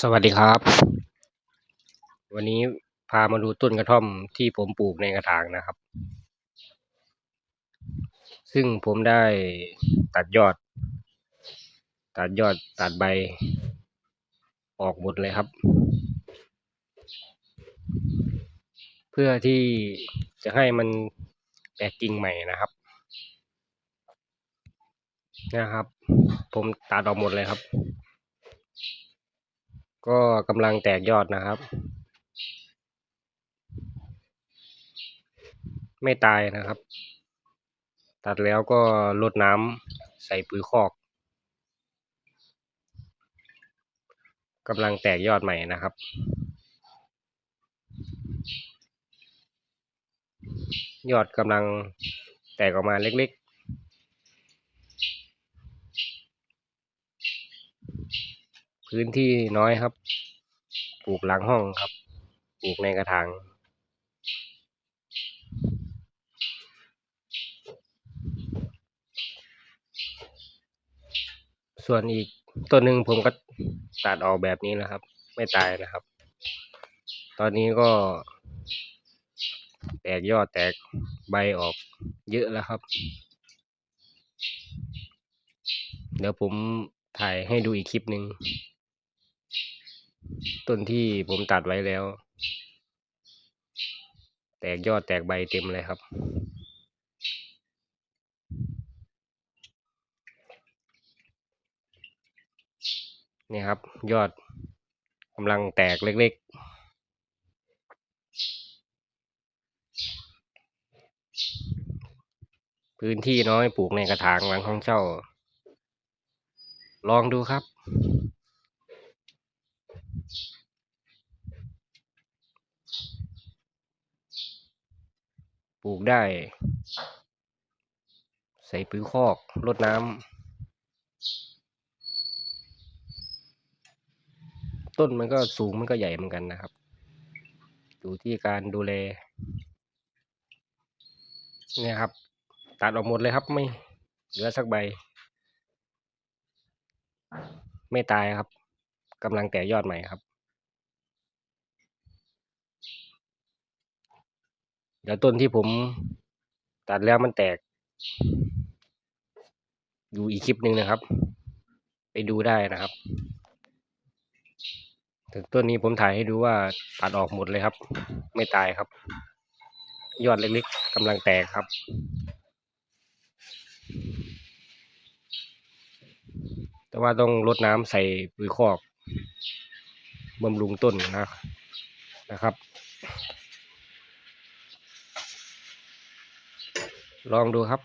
สวัสดีครับ วันนี้พามาดูต้นกระท่อมที่ผมปลูกในกระถางนะครับ ซึ่งผมได้ตัดยอด ตัดยอดตัดใบ ออกหมดเลยครับ เพื่อที่จะให้มันแตกกิ่งใหม่นะครับ นะครับ ผมตัดออกหมดเลยครับ ก็กำลังแตกยอดนะครับ ไม่ตายนะครับ ตัดแล้วก็รดน้ำใส่ปุ๋ยคอกกำลังแตกยอดใหม่นะครับยอดกำลังแตกออกมาเล็กๆ พื้นที่น้อยครับ ปลูกหลังห้องครับ ปลูกในกระถางส่วนอีกต้นหนึ่งผมก็ตัดออกแบบนี้นะครับ ไม่ตายนะครับ ตอนนี้ก็ แตกยอดแตกใบออกเยอะแล้วครับ เดี๋ยวผมถ่ายให้ดูอีกคลิปหนึ่ง ต้นที่ผมตัดไว้แล้ว แตกยอดแตกใบเต็มเลยครับ นี่ครับ ยอดกำลังแตกเล็กๆ พื้นที่น้อยปลูกในกระถางหลังห้องเช่า ลองดูครับ ลูกได้ ใส่ปุ๋ยคอกรดน้ำต้นมันก็สูงมันก็ใหญ่เหมือนกันนะครับ อยู่ที่การดูแล เนี่ยครับ ตัดออกหมดเลยครับไม่เหลือสักใบ ไม่ตายครับกำลังแตกยอดใหม่ครับ เดี๋ยวต้นที่ผมตัดแล้วมันแตกอยู่อีกคลิปหนึ่งนะครับ ไปดูได้นะครับถึงต้นนี้ผมถ่ายให้ดูว่าตัดออกหมดเลยครับ ไม่ตายครับ ยอดเล็กๆกำลังแตกครับแต่ว่าต้องรดน้ำใส่ปุ๋ยคอกบำรุงต้นนะนะครับ ลองดูครับ